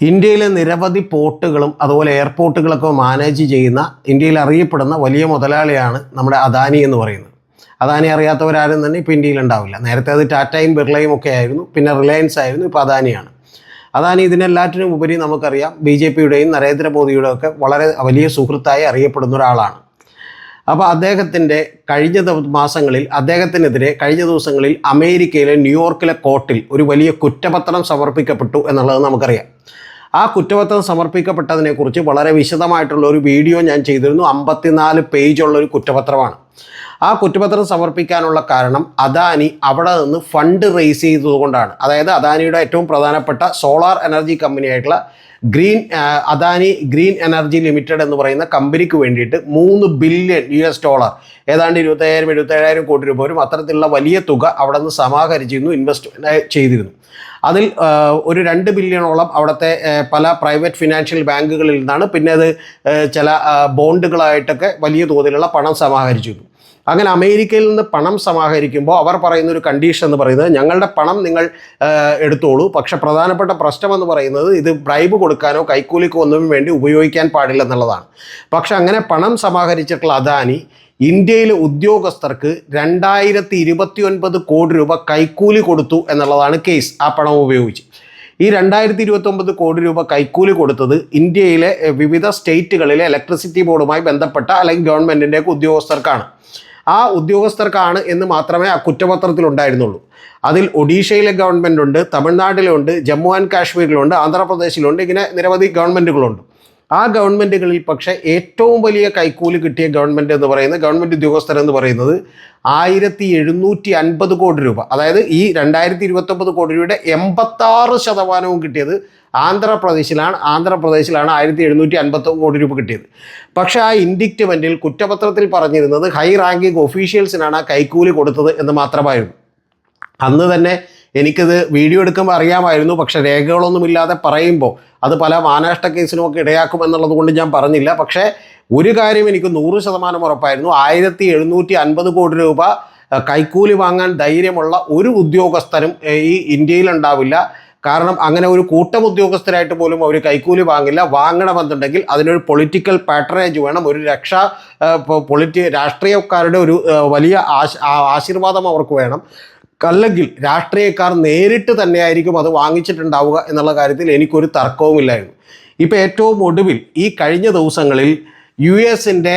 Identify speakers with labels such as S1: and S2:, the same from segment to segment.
S1: ഇന്ത്യയിലെ നിരവധി പോർട്ടുകളും അതുപോലെ എയർപോർട്ടുകളൊക്കെ മാനേജ് ചെയ്യുന്ന ഇന്ത്യയിൽ അറിയപ്പെടുന്ന വലിയ മുതലാളിയാണ് നമ്മുടെ അദാനി എന്ന് പറയുന്നത്. അദാനി അറിയാത്തവരാരും തന്നെ ഇപ്പോൾ ഇന്ത്യയിൽ ഉണ്ടാവില്ല. നേരത്തെ അത് ടാറ്റയും ബിർളയും ഒക്കെ ആയിരുന്നു. പിന്നെ റിലയൻസ് ആയിരുന്നു ഇപ്പോൾ അദാനിയാണ്. അദാനി ഇതിനെല്ലാറ്റിനും ഉപരി നമുക്കറിയാം ബി ജെ പിയുടെയും നരേന്ദ്രമോദിയുടെയും ഒക്കെ വളരെ വലിയ സുഹൃത്തായി അറിയപ്പെടുന്ന ഒരാളാണ്. അപ്പോൾ അദ്ദേഹത്തിന്റെ കഴിഞ്ഞ മാസങ്ങളിൽ അദ്ദേഹത്തിനെതിരെ കഴിഞ്ഞ ദിവസങ്ങളിൽ അമേരിക്കയിലെ ന്യൂയോർക്കിലെ കോർട്ടിൽ ഒരു വലിയ കുറ്റപത്രം സമർപ്പിക്കപ്പെട്ടു എന്നുള്ളത് നമുക്കറിയാം. ആ കുറ്റപത്രം സമർപ്പിക്കപ്പെട്ടതിനെക്കുറിച്ച് വളരെ വിശദമായിട്ടുള്ള ഒരു വീഡിയോ ഞാൻ ചെയ്തിരുന്നു. അമ്പത്തിനാല് പേജുള്ള ഒരു കുറ്റപത്രമാണ്. ആ കുറ്റപത്രം സമർപ്പിക്കാനുള്ള കാരണം അദാനി അവിടെ നിന്ന് ഫണ്ട് റേസ് ചെയ്തതുകൊണ്ടാണ് അതായത് അദാനിയുടെ ഏറ്റവും പ്രധാനപ്പെട്ട solar energy കമ്പനിയായിട്ടുള്ള green Adani green energy limited എന്ന് പറയുന്ന കമ്പനിക്ക് വേണ്ടിയിട്ട് മൂന്ന് ബില്യൺ യു എസ് ഡോളർ ഏതാണ്ട് ഇരുപത്തയ്യായിരം എഴുപത്തേഴായിരം കോടി രൂപ വരും. അത്തരത്തിലുള്ള വലിയ തുക അവിടെ നിന്ന് സമാഹരിച്ചിരുന്നു ഇൻവെസ്റ്റ് ചെയ്തിരുന്നു. അതിൽ ഒരു രണ്ട് ബില്യണോളം അവിടുത്തെ പല പ്രൈവറ്റ് ഫിനാൻഷ്യൽ ബാങ്കുകളിൽ നിന്നാണ് പിന്നെ അത് ചില ബോണ്ടുകളായിട്ടൊക്കെ വലിയ തോതിലുള്ള പണം സമാഹരിച്ചിരുന്നു. അങ്ങനെ അമേരിക്കയിൽ നിന്ന് പണം സമാഹരിക്കുമ്പോൾ അവർ പറയുന്ന ഒരു കണ്ടീഷൻ എന്ന് പറയുന്നത് ഞങ്ങളുടെ പണം നിങ്ങൾ എടുത്തോളൂ. പക്ഷേ പ്രധാനപ്പെട്ട പ്രശ്നം എന്ന് പറയുന്നത് ഇത് ബ്രൈബ് കൊടുക്കാനോ കൈക്കൂലിക്കോ ഒന്നും വേണ്ടി ഉപയോഗിക്കാൻ പാടില്ല എന്നുള്ളതാണ്. പക്ഷെ അങ്ങനെ പണം സമാഹരിച്ചിട്ടുള്ള അദാനി ഇന്ത്യയിലെ ഉദ്യോഗസ്ഥർക്ക് രണ്ടായിരത്തി ഇരുപത്തി ഒൻപത് കോടി രൂപ കൈക്കൂലി കൊടുത്തു എന്നുള്ളതാണ് കേസ്. ആ പണം ഉപയോഗിച്ച്. ഈ രണ്ടായിരത്തി ഇരുപത്തൊമ്പത് കോടി രൂപ കൈക്കൂലി കൊടുത്തത് ഇന്ത്യയിലെ വിവിധ സ്റ്റേറ്റുകളിലെ ഇലക്ട്രിസിറ്റി ബോർഡുമായി ബന്ധപ്പെട്ട അല്ലെങ്കിൽ ഗവൺമെന്റിന്റെയൊക്കെ ഉദ്യോഗസ്ഥർക്കാണ്. ആ ഉദ്യോഗസ്ഥർക്കാണ് എന്ന് മാത്രമേ ആ കുറ്റപത്രത്തിൽ ഉണ്ടായിരുന്നുള്ളൂ. അതിൽ ഒഡീഷയിലെ ഗവൺമെന്റ് ഉണ്ട് തമിഴ്നാട്ടിലുണ്ട് ജമ്മു ആൻഡ് കാശ്മീരിലുണ്ട് ആന്ധ്രാപ്രദേശിലുണ്ട് ഇങ്ങനെ നിരവധി ഗവൺമെന്റുകളുണ്ട് ആ ഗവൺമെന്റുകളിൽ പക്ഷേ ഏറ്റവും വലിയ കൈക്കൂലി കിട്ടിയ ഗവൺമെന്റ് എന്ന് പറയുന്നത് ഗവൺമെന്റ് ഉദ്യോഗസ്ഥർ എന്ന് പറയുന്നത് ആയിരത്തി എഴുന്നൂറ്റി അൻപത് കോടി രൂപ. അതായത് ഈ രണ്ടായിരത്തി ഇരുപത്തൊമ്പത് കോടി രൂപയുടെ എൺപത്താറ് ശതമാനവും കിട്ടിയത് ആന്ധ്രാപ്രദേശിലാണ്. ആന്ധ്രാപ്രദേശിലാണ് ആയിരത്തി എഴുന്നൂറ്റി അൻപത്തൊന്ന് കോടി രൂപ കിട്ടിയത്. പക്ഷേ ആ ഇൻഡിക്റ്റ്മെന്റിൽ കുറ്റപത്രത്തിൽ പറഞ്ഞിരുന്നത് ഹൈ റാങ്കിങ് ഒഫീഷ്യൽസിനാണ് ആ കൈക്കൂലി കൊടുത്തത് എന്ന് മാത്രമായിരുന്നു. അന്ന് തന്നെ എനിക്കത് വീഡിയോ എടുക്കുമ്പോൾ അറിയാമായിരുന്നു പക്ഷെ രേഖകളൊന്നുമില്ലാതെ പറയുമ്പോൾ അത് പല മാനനഷ്ട കേസിനുമൊക്കെ ഇടയാക്കും എന്നുള്ളത് കൊണ്ട് ഞാൻ പറഞ്ഞില്ല. പക്ഷേ ഒരു കാര്യം എനിക്ക് നൂറ് ശതമാനം ഉറപ്പായിരുന്നു. ആയിരത്തി എഴുന്നൂറ്റി അൻപത് കോടി രൂപ കൈക്കൂലി വാങ്ങാൻ ധൈര്യമുള്ള ഒരു ഉദ്യോഗസ്ഥരും ഈ ഈ ഇന്ത്യയിലുണ്ടാവില്ല കാരണം അങ്ങനെ ഒരു കൂട്ടം ഉദ്യോഗസ്ഥരായിട്ട് പോലും അവർ കൈക്കൂലി വാങ്ങില്ല. വാങ്ങണമെന്നുണ്ടെങ്കിൽ അതിനൊരു പൊളിറ്റിക്കൽ പാട്രനേജ് വേണം. ഒരു രക്ഷാ പൊളിറ്റി രാഷ്ട്രീയക്കാരുടെ ഒരു വലിയ ആശ- ആശീർവാദം അവർക്ക് വേണം. അല്ലെങ്കിൽ രാഷ്ട്രീയക്കാർ നേരിട്ട് തന്നെയായിരിക്കും അത് വാങ്ങിച്ചിട്ടുണ്ടാവുക എന്നുള്ള കാര്യത്തിൽ എനിക്കൊരു തർക്കവുമില്ലായിരുന്നു ഇപ്പോൾ ഏറ്റവും ഒടുവിൽ ഈ കഴിഞ്ഞ ദിവസങ്ങളിൽ യു എസിന്റെ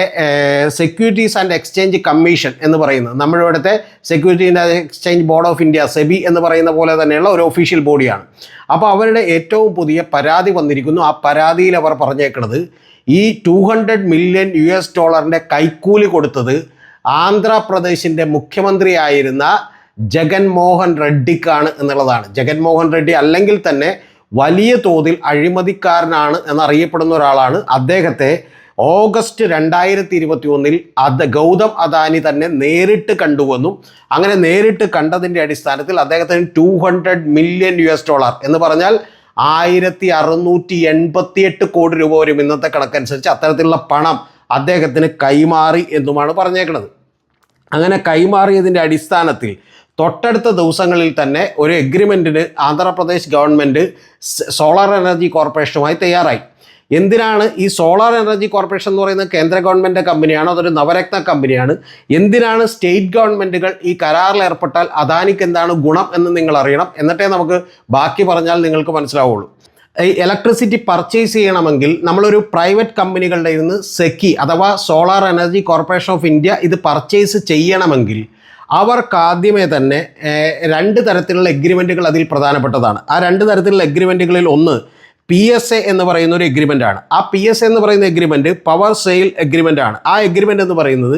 S1: സെക്യൂരിറ്റീസ് ആൻഡ് എക്സ്ചേഞ്ച് കമ്മീഷൻ എന്ന് പറയുന്നത് നമ്മുടെ ഇവിടുത്തെ security and exchange board of India SEBI എന്ന് പറയുന്ന പോലെ തന്നെയുള്ള ഒരു ഒഫീഷ്യൽ ബോഡിയാണ് അപ്പോൾ അവരുടെ ഏറ്റവും പുതിയ പരാതി വന്നിരിക്കുന്നു. ആ പരാതിയിൽ അവർ പറഞ്ഞേക്കുന്നത് ഈ two hundred million U S ഡോളറിന്റെ കൈക്കൂലി കൊടുത്തത് ആന്ധ്രാപ്രദേശിന്റെ മുഖ്യമന്ത്രിയായിരുന്ന ജഗൻമോഹൻ റെഡ്ഡിക്കാണ് എന്നുള്ളതാണ്. ജഗൻമോഹൻ റെഡ്ഡി അല്ലെങ്കിൽ തന്നെ വലിയ തോതിൽ അഴിമതിക്കാരനാണ് എന്നറിയപ്പെടുന്ന ഒരാളാണ്. അദ്ദേഹത്തെ ഓഗസ്റ്റ് രണ്ടായിരത്തി ഇരുപത്തി ഒന്നിൽ അത് ഗൗതം അദാനി തന്നെ നേരിട്ട് കണ്ടുവെന്നും. അങ്ങനെ നേരിട്ട് കണ്ടതിന്റെ അടിസ്ഥാനത്തിൽ അദ്ദേഹത്തിന് two hundred million U S dollar എന്ന് പറഞ്ഞാൽ ആയിരത്തി അറുന്നൂറ്റി എൺപത്തിയെട്ട് കോടി രൂപ വരും ഇന്നത്തെ കണക്കനുസരിച്ച് അത്തരത്തിലുള്ള പണം അദ്ദേഹത്തിന് കൈമാറി എന്നുമാണ് പറഞ്ഞേക്കുന്നത്. അങ്ങനെ കൈമാറിയതിന്റെ അടിസ്ഥാനത്തിൽ തൊട്ടടുത്ത ദിവസങ്ങളിൽ തന്നെ ഒരു എഗ്രിമെന്റിന് ആന്ധ്രാപ്രദേശ് ഗവൺമെന്റ് സോളാർ എനർജി കോർപ്പറേഷനുമായി തയ്യാറായി. എന്തിനാണ് ഈ സോളാർ എനർജി കോർപ്പറേഷൻ എന്ന് പറയുന്നത്? കേന്ദ്ര ഗവൺമെന്റ് കമ്പനിയാണ് അതൊരു നവരത്ന കമ്പനിയാണ്. എന്തിനാണ് സ്റ്റേറ്റ് ഗവൺമെന്റുകൾ ഈ കരാറിൽ ഏർപ്പെട്ടാൽ അദാനിക്ക് എന്താണ് ഗുണം എന്ന് നിങ്ങൾ അറിയണം? എന്നിട്ടേ നമുക്ക് ബാക്കി പറഞ്ഞാൽ നിങ്ങൾക്ക് മനസ്സിലാവുള്ളൂ. ഈ ഇലക്ട്രിസിറ്റി പർച്ചേസ് ചെയ്യണമെങ്കിൽ നമ്മളൊരു പ്രൈവറ്റ് കമ്പനികളുടെ നിന്ന് സെക്കി അഥവാ solar energy corporation of India ഇത് പർച്ചേസ് ചെയ്യണമെങ്കിൽ അവർക്ക് ആദ്യമേ തന്നെ രണ്ട് തരത്തിലുള്ള എഗ്രിമെന്റുകൾ അതിൽ പ്രധാനപ്പെട്ടതാണ്. ആ രണ്ട് തരത്തിലുള്ള എഗ്രിമെന്റുകളിൽ ഒന്ന് പി എസ് എ എന്ന് പറയുന്ന ഒരു എഗ്രിമെന്റ് ആണ്. ആ പി എസ് എ എന്ന് പറയുന്ന എഗ്രിമെന്റ് പവർ സെയിൽ എഗ്രിമെന്റ് ആണ്. ആ എഗ്രിമെന്റ് എന്ന് പറയുന്നത്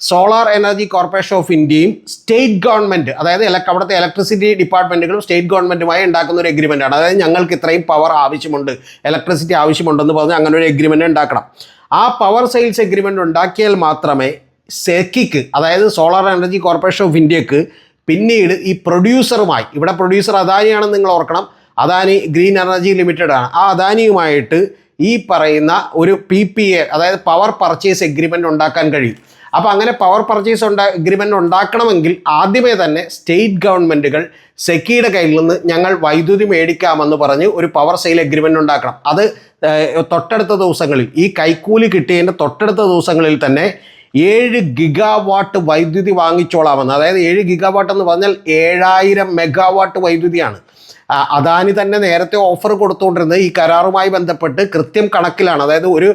S1: സോളാർ എനർജി കോർപ്പറേഷൻ ഓഫ് ഇന്ത്യയും സ്റ്റേറ്റ് ഗവൺമെന്റ് അതായത് അവിടുത്തെ ഇലക്ട്രിസിറ്റി ഡിപ്പാർട്ട്മെന്റുകളും സ്റ്റേറ്റ് ഗവൺമെന്റുമായി ഉണ്ടാക്കുന്ന ഒരു എഗ്രിമെന്റ് ആണ്. അതായത് ഞങ്ങൾക്ക് ഇത്രയും പവർ ആവശ്യമുണ്ട് ഇലക്ട്രിസിറ്റി ആവശ്യമുണ്ടെന്ന് പറഞ്ഞ് അങ്ങനെ ഒരു എഗ്രിമെന്റ് ഉണ്ടാക്കണം. ആ പവർ സെയിൽസ് എഗ്രിമെന്റ് ഉണ്ടാക്കിയാൽ മാത്രമേ സെക്കിക്ക് അതായത് സോളാർ എനർജി കോർപ്പറേഷൻ ഓഫ് ഇന്ത്യയ്ക്ക് പിന്നീട് ഈ പ്രൊഡ്യൂസറുമായി ഇവിടെ പ്രൊഡ്യൂസർ അദാനിയാണെന്ന് നിങ്ങൾ ഓർക്കണം അദാനി ഗ്രീൻ എനർജി ലിമിറ്റഡ് ആണ്. ആ അദാനിയുമായിട്ട് ഈ പറയുന്ന ഒരു പി പി എ അതായത് പവർ പർച്ചേസ് എഗ്രിമെന്റ് ഉണ്ടാക്കാൻ കഴിയും. അപ്പോൾ അങ്ങനെ പവർ പർച്ചേസ് ഉണ്ടാ എഗ്രിമെന്റ് ഉണ്ടാക്കണമെങ്കിൽ ആദ്യമേ തന്നെ സ്റ്റേറ്റ് ഗവൺമെന്റുകൾ സെക്കിയുടെ കയ്യിൽ നിന്ന് ഞങ്ങൾ വൈദ്യുതി മേടിക്കാമെന്ന് പറഞ്ഞ് ഒരു പവർ സെയിൽ എഗ്രിമെന്റ് ഉണ്ടാക്കണം. അത് തൊട്ടടുത്ത ദിവസങ്ങളിൽ ഈ കൈക്കൂലി കിട്ടിയതിന്റെ തൊട്ടടുത്ത ദിവസങ്ങളിൽ തന്നെ ഏഴ് ഗിഗാവാട്ട് വൈദ്യുതി വാങ്ങിച്ചോളാമെന്ന്. അതായത് ഏഴ് ഗിഗാവാട്ട് എന്ന് പറഞ്ഞാൽ ഏഴായിരം മെഗാവാട്ട് വൈദ്യുതിയാണ്. അദാനി തന്നെ നേരത്തെ ഓഫർ കൊടുത്തുകൊണ്ടിരുന്നത് ഈ കരാറുമായി ബന്ധപ്പെട്ട് കൃത്യം കണക്കിലാണ്. അതായത് ഒരു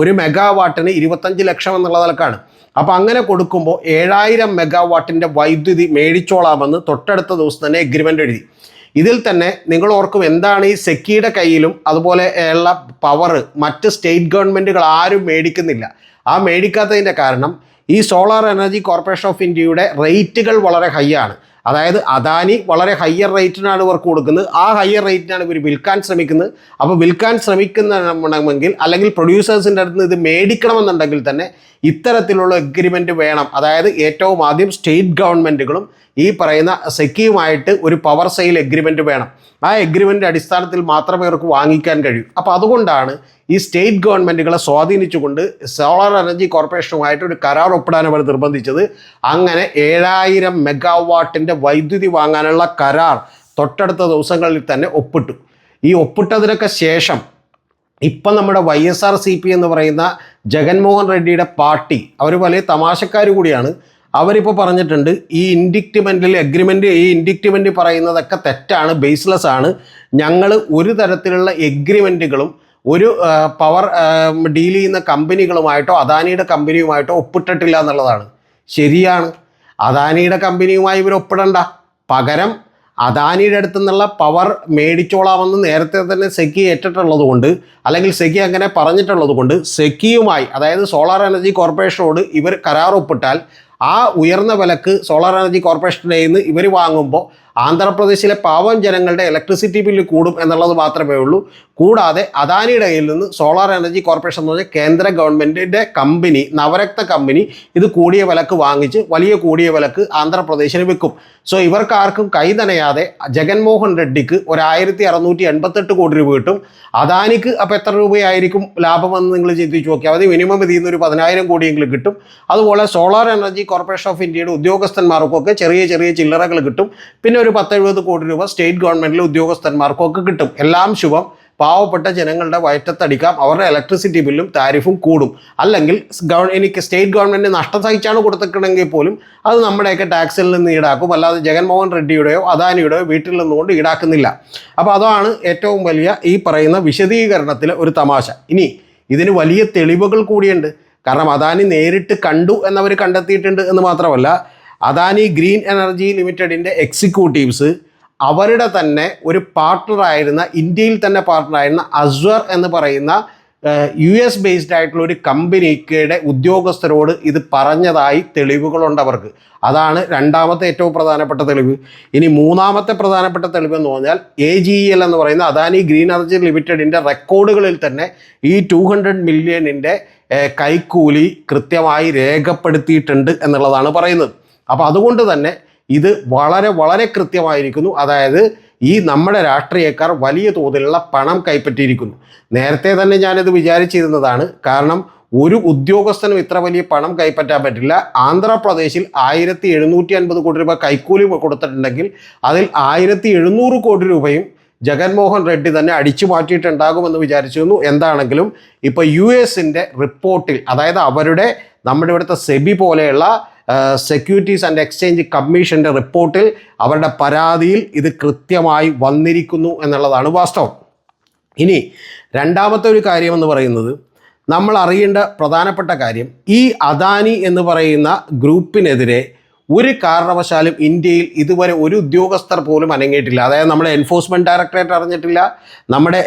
S1: ഒരു മെഗാവാട്ടിന് ഇരുപത്തഞ്ച് ലക്ഷം എന്നുള്ള നിലക്കാണ്. അപ്പോൾ അങ്ങനെ കൊടുക്കുമ്പോൾ ഏഴായിരം മെഗാവാട്ടിന്റെ വൈദ്യുതി മേടിച്ചോളാമെന്ന് തൊട്ടടുത്ത ദിവസം തന്നെ എഗ്രിമെന്റ് എഴുതി. ഇതിൽ തന്നെ നിങ്ങൾ ഓർക്കും എന്താണ് ഈ സെക്കിയുടെ കയ്യിലും അതുപോലെ ഉള്ള പവർ മറ്റ് സ്റ്റേറ്റ് ഗവൺമെന്റുകൾ ആരും മേടിക്കുന്നില്ല. ആ മേടിക്കാത്തതിന്റെ കാരണം ഈ സോളാർ എനർജി കോർപ്പറേഷൻ ഓഫ് ഇന്ത്യയുടെ റേറ്റുകൾ വളരെ ഹൈ ആണ്. അതായത് അദാനി വളരെ ഹയർ റേറ്റിനാണ് ഇവർക്ക് കൊടുക്കുന്നത്. ആ ഹയർ റേറ്റിനാണ് ഇവർ വിൽക്കാൻ ശ്രമിക്കുന്നത്. അപ്പോൾ വിൽക്കാൻ ശ്രമിക്കുന്നുണ്ടെങ്കിൽ അല്ലെങ്കിൽ പ്രൊഡ്യൂസേഴ്സിന്റെ അടുത്ത് ഇത് മേടിക്കണമെന്നുണ്ടെങ്കിൽ തന്നെ ഇത്തരത്തിലുള്ള എഗ്രിമെന്റ് വേണം. അതായത് ഏറ്റവും ആദ്യം സ്റ്റേറ്റ് ഗവൺമെന്റുകളും ഈ പറയുന്ന സെക്കിയുമായിട്ട് ഒരു പവർ സെയിൽ എഗ്രിമെന്റ് വേണം. ആ എഗ്രിമെന്റ് അടിസ്ഥാനത്തിൽ മാത്രമേ അവർക്ക് വാങ്ങിക്കാൻ കഴിയൂ. അപ്പോൾ അതുകൊണ്ടാണ് ഈ സ്റ്റേറ്റ് ഗവൺമെന്റുകളെ സ്വാധീനിച്ചുകൊണ്ട് സോളാർ എനർജി കോർപ്പറേഷനുമായിട്ട് ഒരു കരാർ ഒപ്പിടാൻ അവർ നിർബന്ധിച്ചത് അങ്ങനെ ഏഴായിരം മെഗാവാട്ടിന്റെ വൈദ്യുതി വാങ്ങാനുള്ള കരാർ തൊട്ടടുത്ത ദിവസങ്ങളിൽ തന്നെ ഒപ്പിട്ടു. ഈ ഒപ്പിട്ടതിനൊക്കെ ശേഷം ഇപ്പം നമ്മുടെ Y S R C P എന്ന് പറയുന്ന ജഗൻമോഹൻ റെഡ്ഡിയുടെ പാർട്ടി അവർ വലിയ തമാശക്കാർ കൂടിയാണ് അവരിപ്പോൾ പറഞ്ഞിട്ടുണ്ട് ഈ ഇൻഡിക്റ്റിമെന്റിൽ എഗ്രിമെന്റ് ഈ ഇൻഡിക്റ്റിമെന്റ് പറയുന്നതൊക്കെ തെറ്റാണ് ബേസ്ലെസ് ആണ്. ഞങ്ങൾ ഒരു തരത്തിലുള്ള എഗ്രിമെന്റുകളും ഒരു പവർ ഡീൽ ചെയ്യുന്ന കമ്പനികളുമായിട്ടോ അദാനിയുടെ കമ്പനിയുമായിട്ടോ ഒപ്പിട്ടിട്ടില്ല എന്നുള്ളതാണ്. ശരിയാണ്. അദാനിയുടെ കമ്പനിയുമായി ഇവർ ഒപ്പിടണ്ട. പകരം അദാനിയുടെ അടുത്തു നിന്നുള്ള പവർ മേടിച്ചോളാമെന്ന് നേരത്തെ തന്നെ സെക്കി ഏറ്റിട്ടുള്ളത് കൊണ്ട് അല്ലെങ്കിൽ സെക്കി അങ്ങനെ പറഞ്ഞിട്ടുള്ളത് കൊണ്ട് സെക്കിയുമായി അതായത് സോളാർ എനർജി കോർപ്പറേഷനോട് ഇവർ കരാർ ഒപ്പിട്ടാൽ ആ ഉയർന്ന വിലക്ക് സോളാർ എനർജി കോർപ്പറേഷനിൽ നിന്ന് ഇവർ വാങ്ങുമ്പോൾ ആന്ധ്രാപ്രദേശിലെ പാവം ജനങ്ങളുടെ ഇലക്ട്രിസിറ്റി ബില്ല് കൂടും എന്നുള്ളത് മാത്രമേ ഉള്ളൂ. കൂടാതെ അദാനിയുടെ കയ്യിൽ നിന്ന് സോളാർ എനർജി കോർപ്പറേഷൻ എന്ന് പറഞ്ഞാൽ കേന്ദ്ര ഗവൺമെന്റിന്റെ കമ്പനി നവരക്ത കമ്പനി ഇത് കൂടിയ വിലക്ക് വാങ്ങിച്ച് വലിയ കൂടിയ വിലക്ക് ആന്ധ്രാപ്രദേശിന് വിൽക്കും. സോ ഇവർക്കാർക്കും കൈ നനയാതെ ജഗൻമോഹൻ റെഡ്ഡിക്ക് ഒരു ആയിരത്തി അറുന്നൂറ്റി എൺപത്തെട്ട് കോടി രൂപ കിട്ടും. അദാനിക്ക് അപ്പോൾ എത്ര രൂപയായിരിക്കും ലാഭമെന്ന് നിങ്ങൾ ചിന്തിച്ച് നോക്കിയാൽ മതി. മിനിമം ഇതിൽ നിന്ന് ഒരു പതിനായിരം കോടിയെങ്കിലും കിട്ടും. അതുപോലെ സോളാർ എനർജി കോർപ്പറേഷൻ ഓഫ് ഇന്ത്യയുടെ ഉദ്യോഗസ്ഥന്മാർക്കൊക്കെ ചെറിയ ചെറിയ ചില്ലറകൾ കിട്ടും. പിന്നെ ഒരു പത്തെഴുപത് കോടി രൂപ സ്റ്റേറ്റ് ഗവൺമെന്റിലെ ഉദ്യോഗസ്ഥന്മാർക്കൊക്കെ കിട്ടും. എല്ലാം ശുഭം. പാവപ്പെട്ട ജനങ്ങളുടെ വയറ്റത്തടിക്കാം. അവരുടെ ഇലക്ട്രിസിറ്റി ബില്ലും താരിഫും കൂടും. അല്ലെങ്കിൽ ഗവൺ എനിക്ക് സ്റ്റേറ്റ് ഗവൺമെന്റ് നഷ്ടം സഹിച്ചാണ് കൊടുത്തിട്ടുണ്ടെങ്കിൽ പോലും അത് നമ്മുടെയൊക്കെ ടാക്സിൽ നിന്ന് ഈടാക്കും. അല്ലാതെ ജഗൻമോഹൻ റെഡ്ഡിയുടെയോ അദാനിയുടെയോ വീട്ടിൽ നിന്നുകൊണ്ട് ഈടാക്കുന്നില്ല. അപ്പോൾ അതാണ് ഏറ്റവും വലിയ ഈ പറയുന്ന വിശദീകരണത്തിലെ ഒരു തമാശ. ഇനി ഇതിന് വലിയ തെളിവുകൾ കൂടിയുണ്ട്. കാരണം അദാനി നേരിട്ട് കണ്ടു എന്നവർ കണ്ടെത്തിയിട്ടുണ്ട് എന്ന് മാത്രമല്ല അദാനി ഗ്രീൻ എനർജി ലിമിറ്റഡിന്റെ എക്സിക്യൂട്ടീവ്സ് അവരുടെ തന്നെ ഒരു പാർട്ട്ണറായിരുന്ന ഇന്ത്യയിൽ തന്നെ പാർട്ട്ണറായിരുന്ന അസ്വർ എന്ന് പറയുന്ന യു എസ് ബേസ്ഡ് ആയിട്ടുള്ള ഒരു കമ്പനിയുടെ ഉദ്യോഗസ്ഥരോട് ഇത് പറഞ്ഞതായി തെളിവുകളുണ്ട് അവർക്ക്. അതാണ് രണ്ടാമത്തെ ഏറ്റവും പ്രധാനപ്പെട്ട തെളിവ്. ഇനി മൂന്നാമത്തെ പ്രധാനപ്പെട്ട തെളിവ് എന്ന് പറഞ്ഞാൽ എ ജി ഇ എൽ എന്ന് പറയുന്ന അദാനി ഗ്രീൻ എനർജി ലിമിറ്റഡിന്റെ റെക്കോർഡുകളിൽ തന്നെ ഈ ടു ഹൺഡ്രഡ് മില്യണിന്റെ കൈക്കൂലി കൃത്യമായി രേഖപ്പെടുത്തിയിട്ടുണ്ട് എന്നുള്ളതാണ് പറയുന്നത്. അപ്പോൾ അതുകൊണ്ട് തന്നെ ഇത് വളരെ വളരെ കൃത്യമായിരിക്കുന്നു. അതായത് ഈ നമ്മുടെ രാഷ്ട്രീയക്കാർ വലിയ തോതിലുള്ള പണം കൈപ്പറ്റിയിരിക്കുന്നു. നേരത്തെ തന്നെ ഞാനിത് വിചാരിച്ചിരുന്നതാണ്. കാരണം ഒരു ഉദ്യോഗസ്ഥനും ഇത്ര വലിയ പണം കൈപ്പറ്റാൻ പറ്റില്ല. ആന്ധ്രാപ്രദേശിൽ ആയിരത്തി എഴുന്നൂറ്റി അൻപത് കോടി രൂപ കൈക്കൂലി കൊടുത്തിട്ടുണ്ടെങ്കിൽ അതിൽ ആയിരത്തി എഴുന്നൂറ് കോടി രൂപയും ജഗൻമോഹൻ റെഡ്ഡി തന്നെ അടിച്ചു മാറ്റിയിട്ടുണ്ടാകുമെന്ന് വിചാരിച്ചിരുന്നു. എന്താണെങ്കിലും ഇപ്പോൾ യു എസിന്റെ റിപ്പോർട്ടിൽ അതായത് അവരുടെ നമ്മുടെ ഇവിടുത്തെ സെബി പോലെയുള്ള സെക്യൂരിറ്റീസ് ആൻഡ് എക്സ്ചേഞ്ച് കമ്മീഷന്റെ റിപ്പോർട്ടിൽ അവരുടെ പരാതിയിൽ ഇത് കൃത്യമായി വന്നിരിക്കുന്നു എന്നുള്ളതാണ് വാസ്തവം. ഇനി രണ്ടാമത്തെ ഒരു കാര്യമെന്ന് പറയുന്നത് നമ്മൾ അറിയേണ്ട പ്രധാനപ്പെട്ട കാര്യം ഈ അദാനി എന്ന് പറയുന്ന ഗ്രൂപ്പിനെതിരെ ഒരു കാരണവശാലും ഇന്ത്യയിൽ ഇതുവരെ ഒരു ഉദ്യോഗസ്ഥർ പോലും അനങ്ങിയിട്ടില്ല. അതായത് നമ്മുടെ എൻഫോഴ്സ്മെന്റ് ഡയറക്ടറേറ്റ് അറിഞ്ഞിട്ടില്ല നമ്മുടെ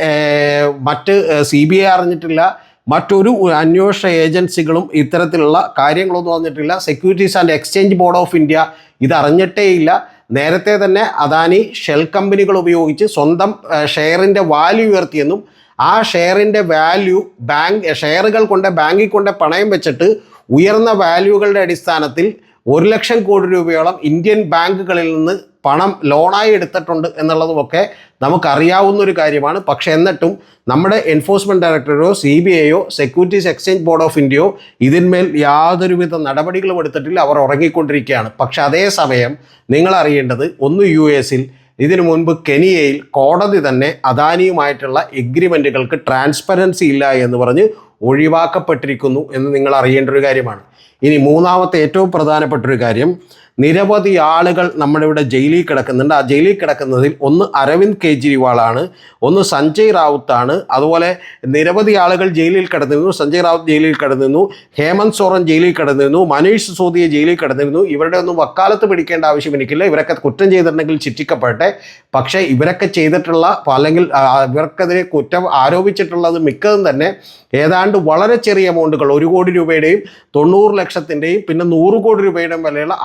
S1: മറ്റ് സി ബി ഐ അറിഞ്ഞിട്ടില്ല മറ്റൊരു അന്വേഷണ ഏജൻസികളും ഇത്തരത്തിലുള്ള കാര്യങ്ങളൊന്നും അറിഞ്ഞിട്ടില്ല. Securities and exchange board of India ഇത് അറിഞ്ഞിട്ടേയില്ല നേരത്തെ തന്നെ അദാനി ഷെൽ കമ്പനികൾ ഉപയോഗിച്ച് സ്വന്തം ഷെയറിന്റെ വാല്യൂ ഉയർത്തിയെന്നും ആ ഷെയറിന്റെ വാല്യൂ ബാങ്ക് ഷെയറുകൾ കൊണ്ട് ബാങ്കിൽ കൊണ്ട് പണയം വെച്ചിട്ട് ഉയർന്ന വാല്യൂകളുടെ അടിസ്ഥാനത്തിൽ ഒരു ലക്ഷം കോടി രൂപയോളം ഇന്ത്യൻ ബാങ്കുകളിൽ നിന്ന് പണം ലോണായി എടുത്തിട്ടുണ്ട് എന്നുള്ളതുമൊക്കെ നമുക്കറിയാവുന്ന ഒരു കാര്യമാണ്. പക്ഷെ എന്നിട്ടും നമ്മുടെ എൻഫോഴ്സ്മെന്റ് ഡയറക്ടറോ സി ബി ഐയോ സെക്യൂരിറ്റീസ് എക്സ്ചേഞ്ച് ബോർഡ് ഓഫ് ഇന്ത്യയോ ഇതിന്മേൽ യാതൊരുവിധ നടപടികളും എടുത്തിട്ടില്ല. അവർ ഉറങ്ങിക്കൊണ്ടിരിക്കുകയാണ്. പക്ഷെ അതേസമയം നിങ്ങൾ അറിയേണ്ടത് ഒന്ന് യു എസിൽ ഇതിനു മുൻപ് കെനിയയിൽ കോടതി തന്നെ അദാനിയുമായിട്ടുള്ള എഗ്രിമെന്റുകൾക്ക് ട്രാൻസ്പെറൻസി ഇല്ല എന്ന് പറഞ്ഞ് ഒഴിവാക്കപ്പെട്ടിരിക്കുന്നു എന്ന് നിങ്ങൾ അറിയേണ്ട ഒരു കാര്യമാണ്. ഇനി മൂന്നാമത്തെ ഏറ്റവും പ്രധാനപ്പെട്ട ഒരു കാര്യം നിരവധി ആളുകൾ നമ്മുടെ ഇവിടെ ജയിലിൽ കിടക്കുന്നുണ്ട്. ആ ജയിലിൽ കിടക്കുന്നതിൽ ഒന്ന് അരവിന്ദ് കെജ്രിവാളാണ് ഒന്ന് സഞ്ജയ് റാവുത്താണ്. അതുപോലെ നിരവധി ആളുകൾ ജയിലിൽ കിടന്നിരുന്നു. സഞ്ജയ് റാവുത്ത് ജയിലിൽ കിടന്നിരുന്നു. ഹേമന്ത് സോറൻ ജയിലിൽ കിടന്നിരുന്നു. മനീഷ് സിസോദിയെ ജയിലിൽ കിടന്നിരുന്നു. ഇവരുടെ ഒന്നും വക്കാലത്ത് പിടിക്കേണ്ട ആവശ്യം എനിക്കില്ല. ഇവരൊക്കെ കുറ്റം ചെയ്തിട്ടുണ്ടെങ്കിൽ ചിറ്റിക്കപ്പെട്ടെ പക്ഷേ ഇവരൊക്കെ ചെയ്തിട്ടുള്ള അല്ലെങ്കിൽ ഇവർക്കെതിരെ കുറ്റം ആരോപിച്ചിട്ടുള്ളത് മിക്കതും തന്നെ ഏതാണ്ട് വളരെ ചെറിയ എമൗണ്ടുകൾ ഒരു കോടി രൂപയുടെയും തൊണ്ണൂറ് ലക്ഷത്തിന്റെയും പിന്നെ നൂറ് കോടി രൂപയുടെയും വിലയുള്ള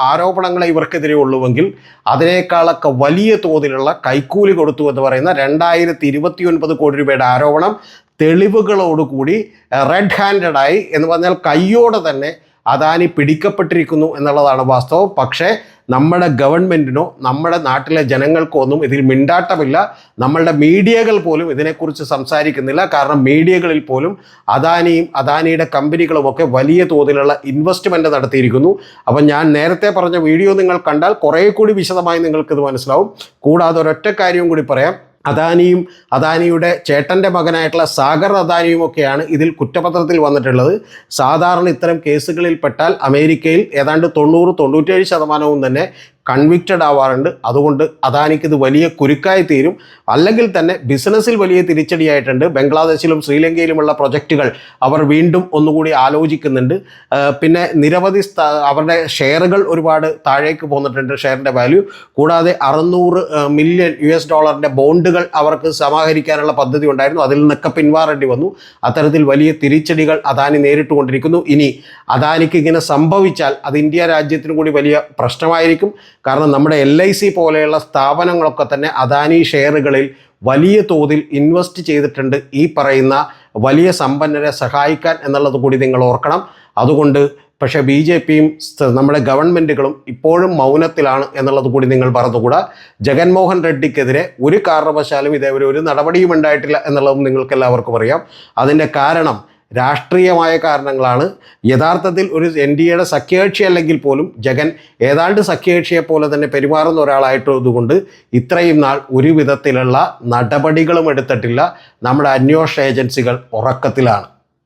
S1: ആരോപണങ്ങളെ ഇവർക്കെതിരെ ഉള്ളുവെങ്കിൽ അതിനേക്കാളൊക്കെ വലിയ തോതിലുള്ള കൈക്കൂലി കൊടുത്തു എന്ന് പറയുന്ന രണ്ടായിരത്തി ഇരുപത്തി ഒൻപത് കോടി രൂപയുടെ ആരോപണം തെളിവുകളോടുകൂടി റെഡ് ഹാൻഡഡായി എന്ന് പറഞ്ഞാൽ കയ്യോടെ തന്നെ അദാനി പിടിക്കപ്പെട്ടിരിക്കുന്നു എന്നുള്ളതാണ് വാസ്തവം. പക്ഷേ നമ്മുടെ ഗവൺമെന്റിനോ നമ്മുടെ നാട്ടിലെ ജനങ്ങൾക്കോ ഒന്നും ഇതിൽ മിണ്ടാട്ടമില്ല. നമ്മളുടെ മീഡിയകൾ പോലും ഇതിനെക്കുറിച്ച് സംസാരിക്കുന്നില്ല. കാരണം മീഡിയകളിൽ പോലും അദാനിയും അദാനിയുടെ കമ്പനികളുമൊക്കെ വലിയ തോതിലുള്ള ഇൻവെസ്റ്റ്മെന്റ് നടത്തിയിരിക്കുന്നു. അപ്പം ഞാൻ നേരത്തെ പറഞ്ഞ വീഡിയോ നിങ്ങൾ കണ്ടാൽ കുറേ കൂടി വിശദമായി നിങ്ങൾക്കിത് മനസ്സിലാവും. കൂടാതെ ഒരൊറ്റ കാര്യവും കൂടി പറയാം. അദാനിയും അദാനിയുടെ ചേട്ടന്റെ മകനായിട്ടുള്ള സാഗർ അദാനിയും ഒക്കെയാണ് ഇതിൽ കുറ്റപത്രത്തിൽ വന്നിട്ടുള്ളത്. സാധാരണ ഇത്തരം കേസുകളിൽ പെട്ടാൽ അമേരിക്കയിൽ ഏതാണ്ട് തൊണ്ണൂറ് തൊണ്ണൂറ്റേഴ് ശതമാനവും തന്നെ കൺവിക്റ്റഡ് ആവാറുണ്ട്. അതുകൊണ്ട് അദാനിക്ക് ഇത് വലിയ കുരുക്കായി തീരും. അല്ലെങ്കിൽ തന്നെ ബിസിനസ്സിൽ വലിയ തിരിച്ചടിയായിട്ടുണ്ട്. ബംഗ്ലാദേശിലും ശ്രീലങ്കയിലുമുള്ള പ്രൊജക്റ്റുകൾ അവർ വീണ്ടും ഒന്നുകൂടി ആലോചിക്കുന്നുണ്ട്. പിന്നെ നിരവധി അവരുടെ ഷെയറുകൾ ഒരുപാട് താഴേക്ക് പോന്നിട്ടുണ്ട് ഷെയറിന്റെ വാല്യൂ. കൂടാതെ അറുന്നൂറ് മില്യൺ യു എസ് ഡോളറിന്റെ ബോണ്ടുകൾ അവർക്ക് സമാഹരിക്കാനുള്ള പദ്ധതി ഉണ്ടായിരുന്നു. അതിൽ നിന്നൊക്കെ പിന്മാറേണ്ടി വന്നു. അത്തരത്തിൽ വലിയ തിരിച്ചടികൾ അദാനി നേരിട്ടുകൊണ്ടിരിക്കുന്നു. ഇനി അദാനിക്ക് ഇങ്ങനെ സംഭവിച്ചാൽ അത് ഇന്ത്യ രാജ്യത്തിനും കൂടി വലിയ പ്രശ്നമായിരിക്കും. കാരണം നമ്മുടെ എൽ ഐ സി പോലെയുള്ള സ്ഥാപനങ്ങളൊക്കെ തന്നെ അദാനി ഷെയറുകളിൽ വലിയ തോതിൽ ഇൻവെസ്റ്റ് ചെയ്തിട്ടുണ്ട് ഈ പറയുന്ന വലിയ സമ്പന്നരെ സഹായിക്കാൻ എന്നുള്ളത് കൂടി നിങ്ങൾ ഓർക്കണം. അതുകൊണ്ട് പക്ഷേ ബി ജെ പിയും നമ്മുടെ ഗവൺമെന്റുകളും ഇപ്പോഴും മൗനത്തിലാണ് എന്നുള്ളത് കൂടി നിങ്ങൾ പറഞ്ഞുകൂടാ. ജഗൻമോഹൻ റെഡ്ഡിക്കെതിരെ ഒരു കാരണവശാലും ഇതേവരെ ഒരു നടപടിയും ഉണ്ടായിട്ടില്ല എന്നുള്ളതും നിങ്ങൾക്ക് എല്ലാവർക്കും അറിയാം. അതിന്റെ കാരണം രാഷ്ട്രീയമായ കാരണങ്ങളാണ് യഥാർത്ഥത്തിൽ ഒരു എൻ ഡി എയുടെ സഖ്യകക്ഷി അല്ലെങ്കിൽ പോലും ജഗൻ ഏതാണ്ട് സഖ്യകക്ഷിയെ പോലെ തന്നെ പെരുമാറുന്ന ഒരാളായിട്ടതുകൊണ്ട് ഇത്രയും നാൾ ഒരു വിധത്തിലുള്ള നടപടികളും എടുത്തിട്ടില്ല. നമ്മുടെ അന്വേഷണ ഏജൻസികൾ ഉറക്കത്തിലാണ്.